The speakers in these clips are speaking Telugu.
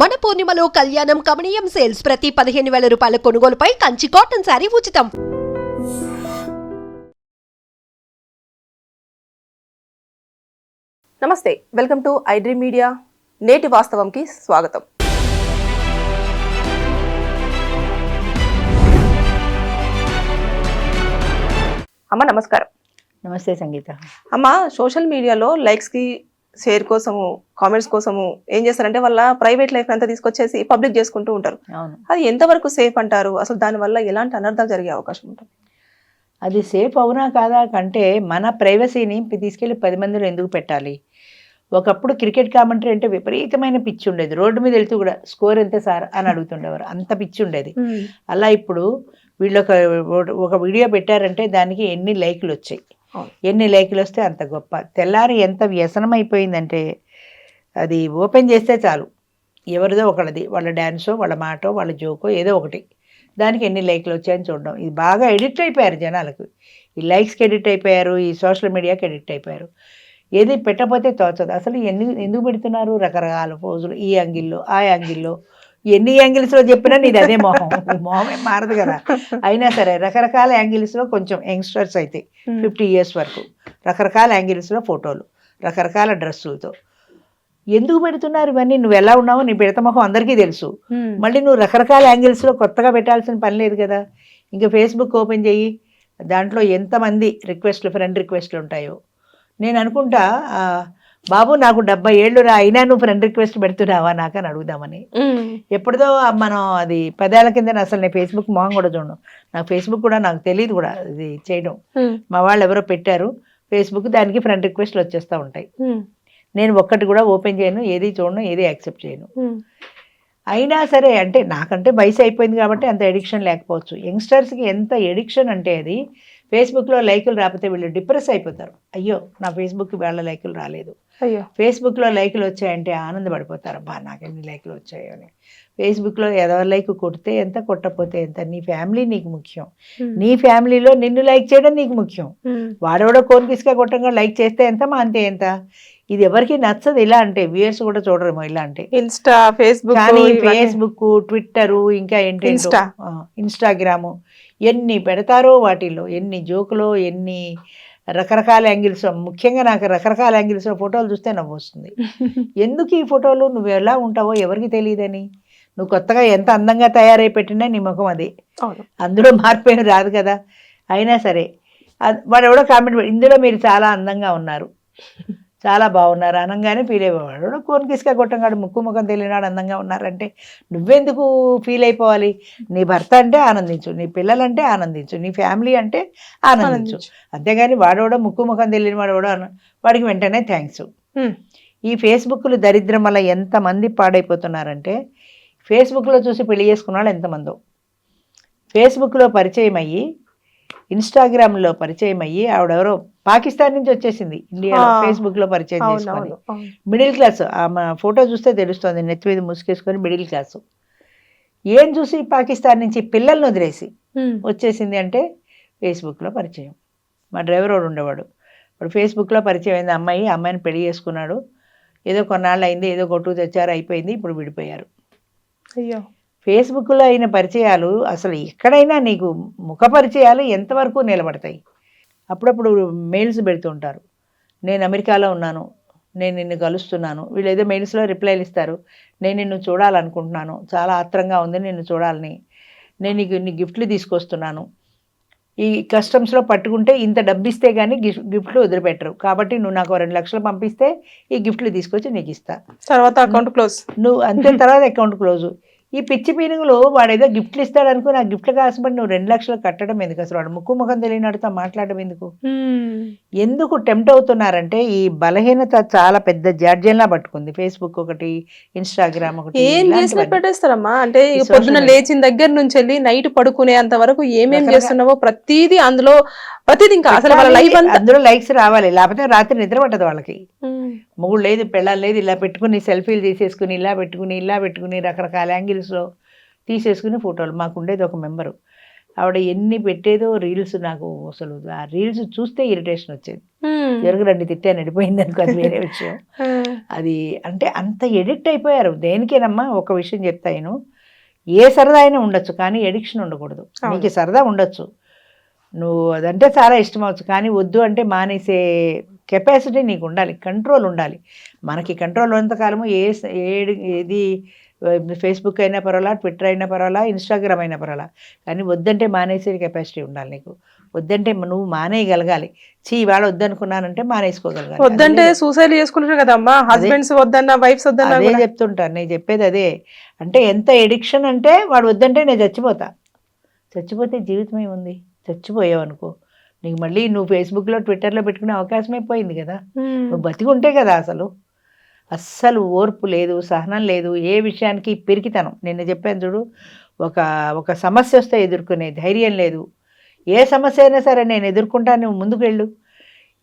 మన పూర్ణిమలో కళ్యాణం కమనీయం సేల్స్ ప్రతి పదిహేను వేల రూపాయల కొనుగోలుపై కంచి కాటన్ శారీ ఉచితం. నమస్తే వెల్కమ్ టు ఐడ్రీ మీడియా. నేటి వాస్తవంకి స్వాగతం. అమ్మ నమస్కారం. నమస్తే సంగీత. అమ్మ సోషల్ మీడియాలో లైక్స్కి షేర్ కోసము కామెంట్స్ కోసము ఏం చేస్తారంటే వాళ్ళ ప్రైవేట్ లైఫ్ అంతా తీసుకొచ్చేసి పబ్లిక్ చేసుకుంటూ ఉంటారు. అవును. అది ఎంతవరకు సేఫ్ అంటారు? అసలు దానివల్ల ఎలాంటి అనర్థాలు జరిగే అవకాశం ఉంటుంది? అది సేఫ్ అవునా కాదా కంటే మన ప్రైవసీని తీసుకెళ్ళి పది మందిలో ఎందుకు పెట్టాలి? ఒకప్పుడు క్రికెట్ కామెంటరీ అంటే విపరీతమైన పిచ్చి ఉండేది. రోడ్డు మీద వెళ్తూ కూడా స్కోర్ ఎంత సార్ అని అడుగుతుండేవారు. అంత పిచ్చి ఉండేది. అలా ఇప్పుడు వీళ్ళు ఒక ఒక వీడియో పెట్టారంటే దానికి ఎన్ని లైకులు వచ్చాయి. ఎన్ని లైకులు వస్తే అంత గొప్ప. తెల్లారి ఎంత వ్యసనం అయిపోయిందంటే అది ఓపెన్ చేస్తే చాలు. ఎవరిదో ఒకళ్ళది వాళ్ళ డ్యాన్సో వాళ్ళ మాటో వాళ్ళ జోకో ఏదో ఒకటి. దానికి ఎన్ని లైక్లు వచ్చాయని చూడడం. ఇది బాగా ఎడిట్ అయిపోయారు జనాలకు. ఈ లైక్స్కి ఎడిట్ అయిపోయారు ఈ సోషల్ మీడియాకి ఎడిట్ అయిపోయారు. ఏది పెట్టకపోతే తోచదు. అసలు ఎందుకు ఎందుకు పెడుతున్నారు రకరకాల పోజులు? ఈ యాంగిల్లో ఆ యాంగిల్లో. ఎన్ని యాంగిల్స్లో చెప్పినా నీది అదే మొహం. మొహమే మారదు కదా. అయినా సరే రకరకాల యాంగిల్స్లో కొంచెం యంగ్స్టర్స్ అయితే ఫిఫ్టీ ఇయర్స్ వరకు రకరకాల యాంగిల్స్లో ఫోటోలు రకరకాల డ్రెస్సులతో. ఎందుకు పెడుతున్నారు ఇవన్నీ? నువ్వు ఎలా ఉన్నావో నీ పెడత మొహం అందరికీ తెలుసు. మళ్ళీ నువ్వు రకరకాల యాంగిల్స్లో కొత్తగా పెట్టాల్సిన పని లేదు కదా. ఇంకా ఫేస్బుక్ ఓపెన్ చెయ్యి దాంట్లో ఎంతమంది రిక్వెస్ట్లు ఫ్రెండ్ రిక్వెస్ట్లు ఉంటాయో. నేను అనుకుంటా బాబు నాకు డెబ్బై ఏళ్ళు రా అయినా నువ్వు ఫ్రెండ్ రిక్వెస్ట్ పెడుతున్నావా నాకు? అని అడుగుదామని. ఎప్పుడుదో మనం అది పదేళ్ళ కింద అసలు నేను ఫేస్బుక్ మొహం కూడా చూడను. నాకు ఫేస్బుక్ కూడా నాకు తెలియదు కూడా ఇది చేయడం. మా వాళ్ళు ఎవరో పెట్టారు. ఫేస్బుక్ దానికి ఫ్రెండ్ రిక్వెస్ట్లు వచ్చేస్తూ ఉంటాయి. నేను ఒక్కటి కూడా ఓపెన్ చేయను ఏది చూడను ఏది యాక్సెప్ట్ చేయను. అయినా సరే అంటే నాకంటే వయసు అయిపోయింది కాబట్టి అంత ఎడిక్షన్ లేకపోవచ్చు. యంగ్స్టర్స్కి ఎంత ఎడిక్షన్ అంటే అది ఫేస్బుక్లో లైకులు రాకపోతే వీళ్ళు డిప్రెస్ అయిపోతారు. అయ్యో నా ఫేస్బుక్కి వాళ్ళ లైకులు రాలేదు. అయ్యో. ఫేస్బుక్లో లైకులు వచ్చాయంటే ఆనందపడిపోతారు. అబ్బా నాకు ఎన్ని లైకులు వచ్చాయో అని. ఫేస్బుక్లో ఏదో లైక్ కొడితే ఎంత కొట్టకపోతే ఎంత? నీ ఫ్యామిలీ నీకు ముఖ్యం. నీ ఫ్యామిలీలో నిన్ను లైక్ చేయడం నీకు ముఖ్యం. వాడెవడో కోన్ కిస్కా కొట్టంగా లైక్ చేస్తే ఎంత మా అంతే ఎంత? ఇది ఎవరికి నచ్చదు. ఇలా అంటే వ్యూయర్స్ కూడా చూడరేమో ఇలా అంటే. ఇన్స్టా ఫేస్బుక్ కానీ ఫేస్బుక్ ట్విట్టరు ఇంకా ఇన్స్టా. ఇన్స్టాగ్రాము ఎన్ని పెడతారో వాటిల్లో ఎన్ని జోకులు ఎన్ని రకరకాల యాంగిల్స్ ముఖ్యంగా నాకు రకరకాల యాంగిల్స్ ఫోటోలు చూస్తే నవ్వు వస్తుంది ఎందుకు ఈ ఫోటోలు? నువ్వు ఎలా ఉంటావో ఎవరికి తెలియదని. నువ్వు కొత్తగా ఎంత అందంగా తయారై పెట్టినా నీ ముఖం అది. అందులో మార్పు రాదు కదా. అయినా సరే. వాడు ఎవడో కామెంట్ ఇందులో మీరు చాలా అందంగా ఉన్నారు. చాలా బాగున్నారు. అనగానే ఫీల్ అయిపోవాడు కోన్ కిసుక కొట్టంగాడు ముక్కు ముఖం తెలియనాడు అందంగా ఉన్నారంటే నువ్వెందుకు ఫీల్ అయిపోవాలి? నీ భర్త అంటే ఆనందించు నీ పిల్లలంటే ఆనందించు నీ ఫ్యామిలీ అంటే ఆనందించు. అంతేగాని వాడోడో ముక్కు ముఖం తెలియని వాడోడో వాడికి వెంటనే థ్యాంక్స్. ఈ ఫేస్బుక్లు దరిద్రం వల్ల ఎంతమంది పాడైపోతున్నారంటే ఫేస్బుక్లో చూసి పెళ్ళి చేసుకున్న వాళ్ళు ఎంతమందో. ఫేస్బుక్లో పరిచయం అయ్యి ఇన్స్టాగ్రామ్లో పరిచయం అయ్యి ఆవిడెవరో పాకిస్తాన్ నుంచి వచ్చేసింది. ఇండియాలో ఆ. ఫేస్బుక్లో పరిచయం చేసుకొని. మిడిల్ క్లాస్ ఆమె ఫోటో చూస్తే తెలుస్తుంది నెత్తి మీద ముసుకేసుకొని మిడిల్ క్లాసు. ఏం చూసి పాకిస్తాన్ నుంచి పిల్లల్ని వదిలేసి. వచ్చేసింది అంటే ఫేస్బుక్లో పరిచయం. మా డ్రైవర్ వాడు ఉండేవాడు. వాడు ఫేస్బుక్లో పరిచయం అయింది. అమ్మాయి అమ్మాయిని పెళ్ళి చేసుకున్నాడు. ఏదో కొన్నాళ్ళు అయింది ఏదో కొట్టు తెచ్చారు అయిపోయింది ఇప్పుడు విడిపోయారు. అయ్యో. ఫేస్బుక్లో అయిన పరిచయాలు అసలు ఎక్కడైనా నీకు ముఖ పరిచయాలు ఎంతవరకు నిలబడతాయి? అప్పుడప్పుడు మెయిల్స్ పెడుతుంటారు నేను అమెరికాలో ఉన్నాను. నేను నిన్ను కలుస్తున్నాను. వీళ్ళు ఏదో మెయిల్స్లో రిప్లైలు ఇస్తారు. నేను నిన్ను చూడాలనుకుంటున్నాను. చాలా ఆత్రంగా ఉంది నిన్ను చూడాలని. నేను నీకు ఇన్ని గిఫ్ట్లు తీసుకొస్తున్నాను. ఈ కస్టమ్స్లో పట్టుకుంటే ఇంత డబ్బు ఇస్తే కానీ గిఫ్ట్ గిఫ్ట్లు వదిలిపెట్టరు. కాబట్టి నువ్వు నాకు రెండు లక్షలు పంపిస్తే ఈ గిఫ్ట్లు తీసుకొచ్చి నీకు ఇస్తా. తర్వాత అకౌంట్ క్లోజ్. నువ్వు అంతే తర్వాత అకౌంట్ క్లోజ్. ఈ పిచ్చి పీనుగులు వాడు ఏదో గిఫ్ట్లు ఇస్తాడు అనుకుని ఆ గిఫ్ట్లు కాసబడి నువ్వు రెండు లక్షలు కట్టడం ఎందుకు అసలు? వాడు ముక్కు ముఖం తెలియనాడుతో మాట్లాడడం ఎందుకు? ఎందుకు టెంప్ట్ అవుతున్నారంటే ఈ బలహీనత చాలా పెద్ద జాడ్యంలా పట్టుకుంది. ఫేస్బుక్ ఒకటి ఇన్స్టాగ్రామ్ ఒకటి ఏం చేసినా. పెట్టేస్తారమ్మా. అంటే పొద్దున. లేచిన దగ్గర నుంచి వెళ్ళి నైట్ పడుకునేంత వరకు ఏమేం చేస్తున్నావో ప్రతిదీ అందులో ప్రతిదీ ఇంకా అసలు వాళ్ళ లైఫ్ అంతా అందులో లైక్స్ రావాలి. లేకపోతే రాత్రి నిద్ర పట్టదు వాళ్ళకి. మొగుడు లేదు పెళ్ళాలి లేదు ఇలా పెట్టుకుని సెల్ఫీలు తీసేసుకుని ఇలా పెట్టుకుని ఇలా పెట్టుకుని రకరకాల యాంగిల్స్లో తీసేసుకుని ఫోటోలు. మాకు ఉండేది ఒక మెంబరు ఆవిడ ఎన్ని పెట్టేదో రీల్స్ నాకు అసలు ఆ రీల్స్ చూస్తే ఇరిటేషన్ వచ్చేది. జరగరండి తిట్టాను వెళ్ళిపోయింది అనుకో అది వేరే విషయం. అది అంటే అంత ఎడిక్ట్ అయిపోయారు. దేనికేనమ్మా ఒక విషయం చెప్తాను ఏ సరదా అయినా ఉండొచ్చు కానీ ఎడిక్షన్ ఉండకూడదు. నీకు సరదా ఉండొచ్చు. నువ్వు అదంటే చాలా ఇష్టం అవచ్చు కానీ వద్దు అంటే మానేసే కెపాసిటీ నీకు ఉండాలి కంట్రోల్ ఉండాలి. మనకి కంట్రోల్ ఉన్నంతకాలము ఏ ఏది ఏది ఫేస్బుక్ అయినా పర్వాలా ట్విట్టర్ అయినా పర్వాలా ఇన్స్టాగ్రామ్ అయినా పర్వాలా. కానీ వద్దంటే మానేసే కెపాసిటీ ఉండాలి నీకు. వద్దంటే నువ్వు మానేయగలగాలి. చీ ఇవాళ వద్దనుకున్నానంటే మానేసుకోగలగాలి. వద్దంటే సూసైడ్ చేసుకుంటారు కదమ్మా. హస్బెండ్స్ వద్దన్నా వైఫ్స్ వద్దన్నా అదే. చెప్తుంటాను నేను చెప్పేది అదే. అంటే ఎంత ఎడిక్షన్ అంటే వాడు వద్దంటే నేను చచ్చిపోతా. చచ్చిపోతే జీవితం ఏముంది? చచ్చిపోయావు అనుకో నీకు మళ్ళీ నువ్వు ఫేస్బుక్లో ట్విట్టర్లో పెట్టుకునే అవకాశమే పోయింది కదా. నువ్వు బతికుంటే కదా అసలు. అస్సలు ఓర్పు లేదు సహనం లేదు ఏ విషయానికి పిరికితనం. నిన్న చెప్పాను చూడు ఒక ఒక సమస్య వస్తే ఎదుర్కొనే ధైర్యం లేదు. ఏ సమస్య అయినా సరే నేను ఎదుర్కొంటాను నువ్వు ముందుకు వెళ్ళు.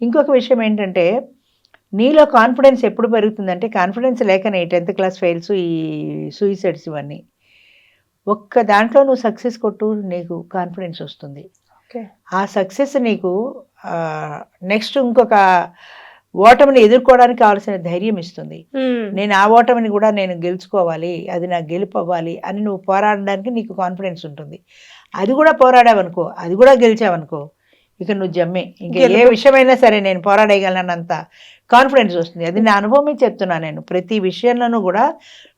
ఇంకొక విషయం ఏంటంటే నీలో కాన్ఫిడెన్స్ ఎప్పుడు పెరుగుతుందంటే కాన్ఫిడెన్స్ లేకనే టెన్త్ క్లాస్ ఫెయిల్స్ ఈ సూయిసైడ్స్ ఇవన్నీ. ఒక్క దాంట్లో నువ్వు సక్సెస్ కొట్టు నీకు కాన్ఫిడెన్స్ వస్తుంది. ఆ సక్సెస్ నీకు నెక్స్ట్ ఇంకొక ఓటమిని ఎదుర్కోవడానికి కావాల్సిన ధైర్యం ఇస్తుంది. నేను ఆ ఓటమిని కూడా నేను గెలుచుకోవాలి అది నాకు గెలుపు అవ్వాలి అని నువ్వు పోరాడడానికి నీకు కాన్ఫిడెన్స్ ఉంటుంది. అది కూడా పోరాడావనుకో అది కూడా గెలిచావనుకో ఇక నువ్వు జమ్మే. ఇంకా ఏ. విషయమైనా సరే నేను పోరాడగలనంత కాన్ఫిడెన్స్ వస్తుంది. అది నా అనుభవమే చెప్తున్నా నేను. ప్రతి విషయంలోనూ కూడా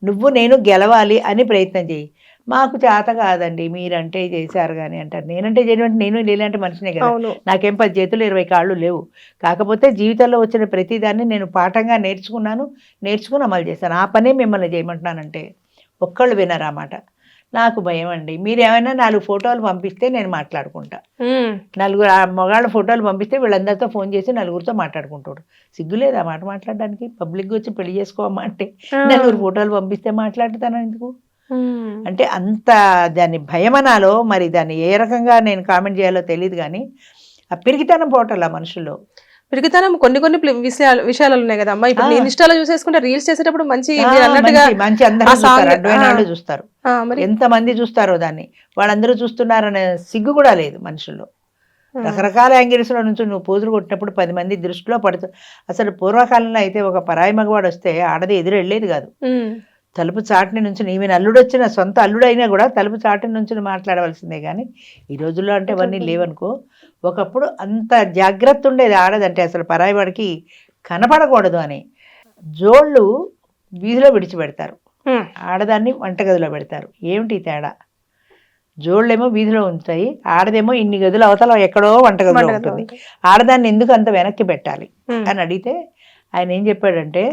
నువ్వు నేను గెలవాలి అని ప్రయత్నం చేయి. మాకు చేత కాదండి మీరంటే చేశారు కానీ అంటారు. నేనంటే చేయడం నేను నీలాంటి మనిషినే కదా. నాకేం పది చేతులు ఇరవై కాళ్ళు లేవు. కాకపోతే జీవితంలో వచ్చిన ప్రతిదాన్ని నేను పాఠంగా నేర్చుకున్నాను నేర్చుకుని అమలు చేశాను. ఆ పనే మిమ్మల్ని చేయమంటున్నానంటే ఒక్కళ్ళు వినరా మాట. నాకు భయం అండి. మీరు ఏమైనా నాలుగు ఫోటోలు పంపిస్తే నేను మాట్లాడుకుంటా. నలుగురు ఆ మగాళ్ళ ఫోటోలు పంపిస్తే వీళ్ళందరితో ఫోన్ చేసి నలుగురితో మాట్లాడుకుంటాడు. సిగ్గులేదు ఆ మాట మాట్లాడడానికి. పబ్లిక్గా వచ్చి పెళ్ళి చేసుకోమా అంటే నలుగురు ఫోటోలు పంపిస్తే మాట్లాడుతాను ఎందుకు. అంటే అంత దాని భయమనాలో మరి దాన్ని ఏ రకంగా నేను కామెంట్ చేయాలో తెలియదు కానీ ఆ పిరిగితనం పోవటం ఆ మనుషుల్లో. పిరికితనం కొన్ని కొన్ని విషయాలు విషయాలు ఉన్నాయి కదమ్మా ఇప్పుడు ఆ. నేను ఇన్స్టాలో చూసేసుకుంటే రీల్స్ చేసేటప్పుడు మంచి అన్నట్టుగా మంచి- అందరూ చూస్తారు. ఎంత మంది చూస్తారో. దాన్ని. వాళ్ళందరూ చూస్తున్నారనే సిగ్గు కూడా లేదు మనుషుల్లో. రకరకాల యాంగిల్స్లో నుంచి నువ్వు పూజలు కొట్టినప్పుడు పది మంది దృష్టిలో పడుతూ అసలు పూర్వకాలంలో అయితే ఒక పరాయి మగవాడు వస్తే ఆడది ఎదురు వెళ్ళేది కాదు. తలుపు చాటుని నుంచి ఈమెను అల్లుడు వచ్చిన సొంత అల్లుడు అయినా కూడా తలుపు చాటుని నుంచి మాట్లాడవలసిందే కానీ ఈ రోజుల్లో అంటే ఇవన్నీ లేవనుకో ఒకప్పుడు అంత జాగ్రత్త ఉండేది ఆడదంటే అసలు పరాయి వాడికి కనపడకూడదు అని. జోళ్ళు వీధిలో విడిచిపెడతారు. ఆడదాన్ని వంటగదిలో పెడతారు. ఏమిటి తేడా? జోళ్ళేమో వీధిలో ఉంటాయి ఆడదేమో ఇన్ని గదులు అవతల ఎక్కడో వంటగదిలో ఉంటుంది. ఆడదాన్ని ఎందుకు అంత వెనక్కి పెట్టాలి. అని అడిగితే ఆయన ఏం చెప్పాడంటే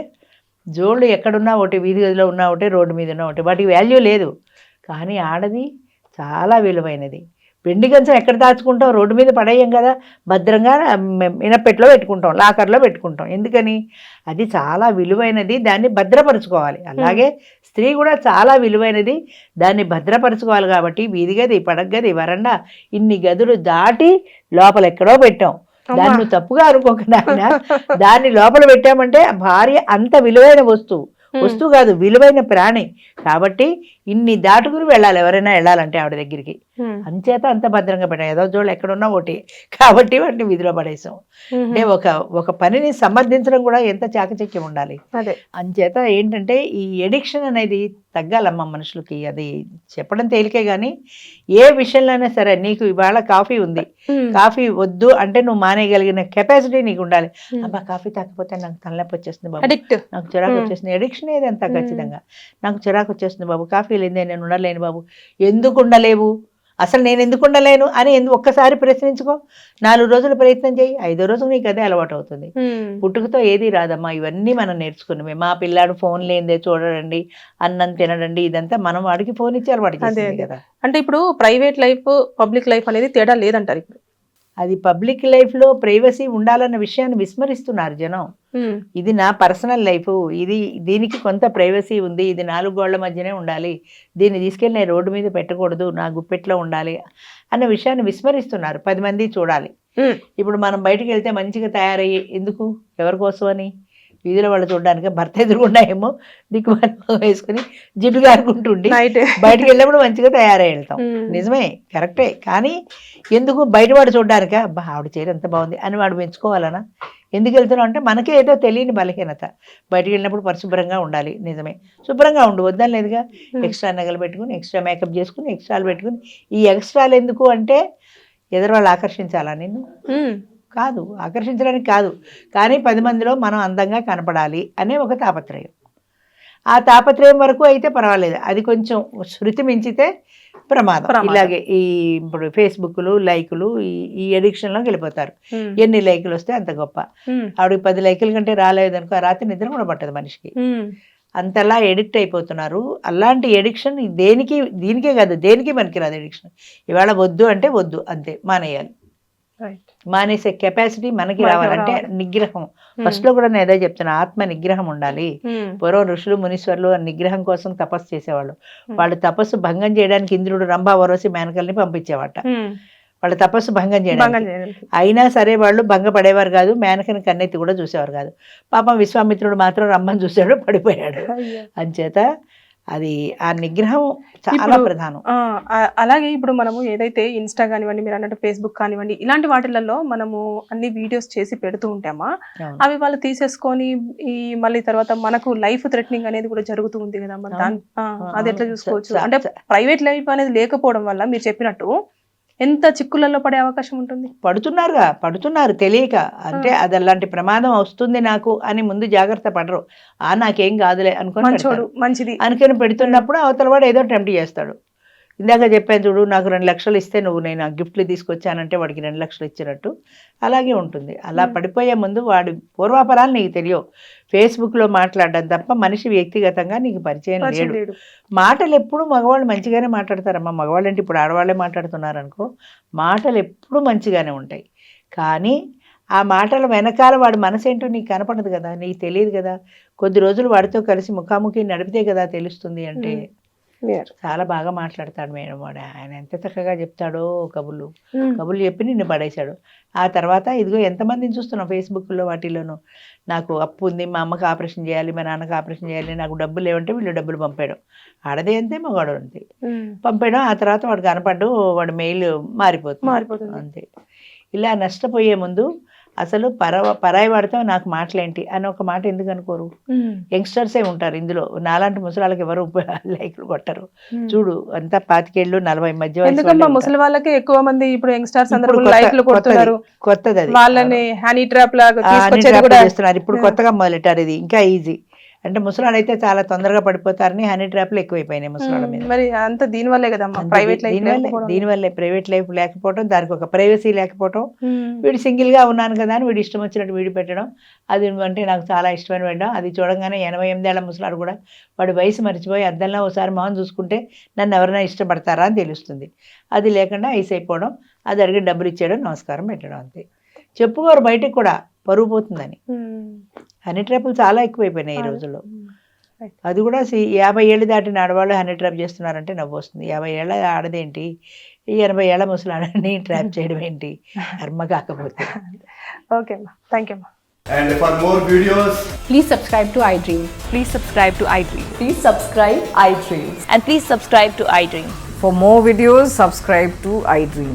జోళ్ళు ఎక్కడున్నా ఒకటి వీధి గదిలో ఉన్నా ఒకటి రోడ్డు మీద ఉన్నా ఒకటి వాటికి వాల్యూ లేదు. కానీ ఆడది చాలా విలువైనది. వెండి కంచం ఎక్కడ దాచుకుంటాం? రోడ్డు మీద పడేయం కదా. భద్రంగా మ్, మినపెట్లో పెట్టుకుంటాం లాకర్లో పెట్టుకుంటాం. ఎందుకని? అది చాలా విలువైనది దాన్ని భద్రపరచుకోవాలి. అలాగే స్త్రీ కూడా చాలా విలువైనది దాన్ని భద్రపరచుకోవాలి కాబట్టి వీధి గది పడగది వరండా ఇన్ని గదులు దాటి లోపల ఎక్కడో పెట్టాం. దాన్ని నువ్వు తప్పుగా అనుకోక నాయన దాన్ని లోపల పెట్టామంటే భార్య అంత విలువైన వస్తువు. వస్తువు కాదు విలువైన ప్రాణి. కాబట్టి ఇన్ని దాటుకుని వెళ్ళాలి ఎవరైనా వెళ్ళాలంటే ఆవిడ దగ్గరికి. అంచేత అంత భద్రంగా పెట్టాం. ఏదో జోళ్ళు ఎక్కడున్నా ఒకటి కాబట్టి వాటిని విధిలో పడేసాం. అంటే. ఒక ఒక పనిని సమర్థించడం కూడా ఎంత చాకచక్యం ఉండాలి. అంచేత ఏంటంటే ఈ ఎడిక్షన్ అనేది తగ్గాలమ్మ మనుషులకి. అది చెప్పడం తేలికే కానీ ఏ విషయంలోనే సరే నీకు ఇవాళ కాఫీ ఉంది. కాఫీ వద్దు అంటే నువ్వు మానేయగలిగిన కెపాసిటీ నీకు ఉండాలి. అబ్బా కాఫీ తాకపోతే నాకు తలనొప్పి వచ్చేస్తుంది బాబు. నాకు చిరాకు మ్మ్. వచ్చేస్తుంది. ఎడిక్షన్ ఏది అంత మ్మ్. ఖచ్చితంగా. నాకు చిరాకు వచ్చేస్తుంది బాబు. కాఫీ లేదే నేను ఉండలేను బాబు. ఎందుకు ఉండలేవు? అసలు నేను ఎందుకు ఉండలేను అని ఎందు ఒక్కసారి ప్రశ్నించుకో. నాలుగు రోజులు ప్రయత్నం చేయి. ఐదో రోజు నీకు అదే అలవాటు అవుతుంది. పుట్టుకతో ఏది రాదమ్మా. ఇవన్నీ మనం నేర్చుకున్నవి మా పిల్లాడు ఫోన్ లేనిదే చూడడండి అన్నం తినడండి ఇదంతా మనం వాడికి ఫోన్ ఇచ్చి అలవాటు అదే. కదా. అంటే ఇప్పుడు ప్రైవేట్ లైఫ్ పబ్లిక్ లైఫ్ అనేది తేడా లేదంటారు ఇప్పుడు. అది పబ్లిక్ లైఫ్లో ప్రైవసీ ఉండాలన్న విషయాన్ని విస్మరిస్తున్నారు జనం. ఇది నా పర్సనల్ లైఫ్. ఇది దీనికి కొంత ప్రైవసీ ఉంది. ఇది నాలుగు గోళ్ళ మధ్యనే ఉండాలి. దీన్ని తీసుకెళ్ళి నేను రోడ్డు మీద పెట్టకూడదు. నా గుప్పెట్లో ఉండాలి అన్న విషయాన్ని విస్మరిస్తున్నారు. పది మంది చూడాలి. ఇప్పుడు మనం బయటికి వెళ్తే మంచిగా తయారయ్యి ఎందుకు? ఎవరి కోసం అని వీధిలో వాళ్ళు చూడడానికి భర్త ఎదురుకుండా ఏమో దిక్కుమాలి మొహం వేసుకుని జిడ్డు గారుకుంటుండి బయటికి వెళ్ళినప్పుడు మంచిగా తయారై వెళ్తాం నిజమే కరెక్టే. కానీ ఎందుకు బయటవాడు చూడడానికా? అబ్బా ఆవిడ చీర ఎంత బాగుంది అని వాడు మెచ్చుకోవాలనా ఎందుకు వెళ్తున్నావు అంటే మనకే ఏదో తెలియని బలహీనత. బయటికి వెళ్ళినప్పుడు పరిశుభ్రంగా ఉండాలి. నిజమే. శుభ్రంగా ఉండు వద్దని లేదుగా. ఎక్స్ట్రా నగలు పెట్టుకుని ఎక్స్ట్రా మేకప్ చేసుకుని ఎక్స్ట్రాలు పెట్టుకుని ఈ ఎక్స్ట్రాలు ఎందుకు అంటే ఎదురు వాళ్ళు ఆకర్షించాలా నిన్ను? కాదు ఆకర్షించడానికి కాదు. కానీ పది మందిలో మనం అందంగా కనపడాలి అనే ఒక తాపత్రయం. ఆ తాపత్రయం వరకు అయితే పర్వాలేదు. అది కొంచెం శృతి మించితే ప్రమాదం. ఇలాగే ఈ ఇప్పుడు ఫేస్బుక్లు లైకులు ఈ ఎడిక్షన్లోకి వెళ్ళిపోతారు. ఎన్ని లైకులు వస్తే అంత గొప్ప. ఆవిడకి పది లైకుల కంటే రాలేదు అనుకో ఆ రాత్రి నిద్ర కూడా పట్టదు మనిషికి. అంతలా ఎడిక్ట్ అయిపోతున్నారు. అలాంటి ఎడిక్షన్ దేనికి దీనికే కాదు దేనికి పనికిరాదు ఎడిక్షన్. ఇవాళ వద్దు అంటే వద్దు అంతే మానేయాలి. మానేసే కెపాసిటీ మనకి రావాలంటే రావాలి. నిగ్రహం. ఫస్ట్లో కూడా నేను ఏదో చెప్తున్నా ఆత్మ నిగ్రహం ఉండాలి. పూర్వం ఋషులు మునీశ్వరులు నిగ్రహం కోసం తపస్సు చేసేవాళ్ళు. వాళ్ళు తపస్సు భంగం చేయడానికి ఇంద్రుడు రంభా వరసి మేనకల్ని పంపించేవాట. వాళ్ళ తపస్సు భంగం చేయడానికి. అయినా సరే వాళ్ళు భంగపడేవారు కాదు మేనకని కన్నెత్తి కూడా చూసేవారు కాదు. పాపం విశ్వామిత్రుడు మాత్రం రమ్మని చూశాడు పడిపోయాడు. అంచేత అది ఆ నిగ్రహం చాలా ప్రధానం అలాగే ఇప్పుడు మనము ఏదైతే ఇన్స్టా కానివ్వండి మీరు అన్నట్టు ఫేస్బుక్ కానివ్వండి ఇలాంటి వాటిలలో మనము అన్ని వీడియోస్ చేసి పెడుతూ ఉంటామా. అవి వాళ్ళు తీసేసుకొని ఈ మళ్ళీ తర్వాత మనకు లైఫ్ థ్రెటనింగ్ అనేది కూడా జరుగుతూ ఉంది కదా మరి దాని అది ఎట్లా. చూసుకోవచ్చు అంటే ప్రైవేట్ లైఫ్ అనేది లేకపోవడం వల్ల మీరు చెప్పినట్టు ఎంత చిక్కులలో పడే అవకాశం ఉంటుంది? పడుతున్నారుగా పడుతున్నారు తెలియక. అంటే అది అలాంటి ప్రమాదం వస్తుంది నాకు అని ముందు జాగ్రత్త పడరు. ఆ నాకేం కాదులే అనుకొని. మంచిది. అనుకుని పెడుతున్నప్పుడు అవతల వాడు ఏదో టెంప్ట్ చేస్తాడు. ఇందాక చెప్పాను చూడు నాకు రెండు లక్షలు ఇస్తే నువ్వు నేను ఆ గిఫ్ట్లు తీసుకొచ్చానంటే వాడికి రెండు లక్షలు ఇచ్చినట్టు. అలాగే ఉంటుంది. అలా. పడిపోయే ముందు వాడి పూర్వాపరాలు నీకు తెలియవు. ఫేస్బుక్లో మాట్లాడడం తప్ప మనిషి వ్యక్తిగతంగా నీకు పరిచయం లేడు. లేడు. మాటలు ఎప్పుడు మగవాళ్ళు మంచిగానే మాట్లాడతారమ్మా. మగవాళ్ళు అంటే ఇప్పుడు ఆడవాళ్ళే మాట్లాడుతున్నారు అనుకో మాటలు ఎప్పుడు మంచిగానే ఉంటాయి. కానీ ఆ మాటల వెనకాల వాడి మనసు ఏంటో నీకు కనపడదు కదా నీకు తెలియదు కదా. కొద్ది రోజులు వాడితో కలిసి ముఖాముఖి నడిపితే కదా తెలుస్తుంది అంటే. చాలా బాగా మాట్లాడతాడు మేడం వాడు. ఆయన ఎంత చక్కగా చెప్తాడో కబుర్లు. కబుర్లు చెప్పి నిన్ను పడేశాడు. ఆ తర్వాత ఇదిగో ఎంతమందిని చూస్తున్నాం ఫేస్బుక్లో వాటిలోనూ నాకు అప్పు ఉంది మా అమ్మకి ఆపరేషన్ చేయాలి మా నాన్నకి ఆపరేషన్ చేయాలి నాకు డబ్బులు లేవంటే వీళ్ళు డబ్బులు పంపాడు. ఆడదే అంతే మగవాడు అంతే. పంపాడు ఆ తర్వాత వాడు కనపడ్డు వాడు మెయిల్ మారిపోతుంది. మారిపోతుంది. అంతే. ఇలా నష్టపోయే ముందు అసలు పర పరాయి వాడితో నాకు మాటలేంటి? అని ఒక మాట ఎందుకు అనుకోరు. యంగ్స్టర్సే ఉంటారు ఇందులో. నాలాంటి ముసలాళ్ళకి ఎవరు లైక్లు కొట్టరు. చూడు అంతా పాతికేళ్ళు నలభై మధ్య ముసలి వాళ్ళకి ఎక్కువ మంది ఇప్పుడు యంగ్స్టర్స్. అందరూ లైక్లు కొడుతున్నారు. కొత్తది, వాళ్ళని హనీ ట్రాప్ లాగా చేస్తున్నారు. ఇప్పుడు కొత్తగా మొదలెట్టారు ఇది. ఇంకా ఈజీ. అంటే ముసలాడు అయితే చాలా తొందరగా పడిపోతారని హనీ ట్రాప్లు ఎక్కువైపోయినాయి ముసలాళ్ళ మీద. మరి అంత దీని వల్లే కదమ్మా ప్రైవేట్ లైఫ్ దీనివల్లే దీనివల్లే ప్రైవేట్ లైఫ్ లేకపోవడం దానికి ఒక ప్రైవసీ లేకపోవడం వీడు సింగిల్గా ఉన్నాను కదా అని వీడు ఇష్టం వచ్చినట్టు వీడి పెట్టడం అది అంటే నాకు చాలా ఇష్టమైన వెళ్ళడం అది చూడంగానే ఎనభై ఎనిమిదేళ్ళ ముసలాడు కూడా వాడి వయసు మర్చిపోయి అద్దంలో ఒకసారి మొహం చూసుకుంటే నన్ను ఎవరైనా ఇష్టపడతారా అని తెలుస్తుంది. అది లేకుండా ఐస్ అయిపోవడం అది అడిగి డబ్బులు ఇచ్చేయడం నమస్కారం పెట్టడం అంతే. చెప్పుకోరు బయటకు కూడా. పరుగు పోతుందని హనీ ట్రాపులు చాలా ఎక్కువైపోయినాయి ఈ. రోజుల్లో. అది కూడా యాభై ఏళ్ళు దాటిన ఆడవాళ్ళు హనీ ట్రాప్ చేస్తున్నారంటే నవ్వు వస్తుంది యాభై ఏళ్ళ ఆడదేంటి ఈ ఎనభై ఏళ్ళ ముసలాడని ట్రాప్ చేయడం ఏంటి కర్మ కాకపోతే ఓకే అమ్మా thank you And for more videos, Please subscribe to iDream. Please subscribe to iDream. Please subscribe iDream. And please subscribe to iDream. For more videos, subscribe to iDream.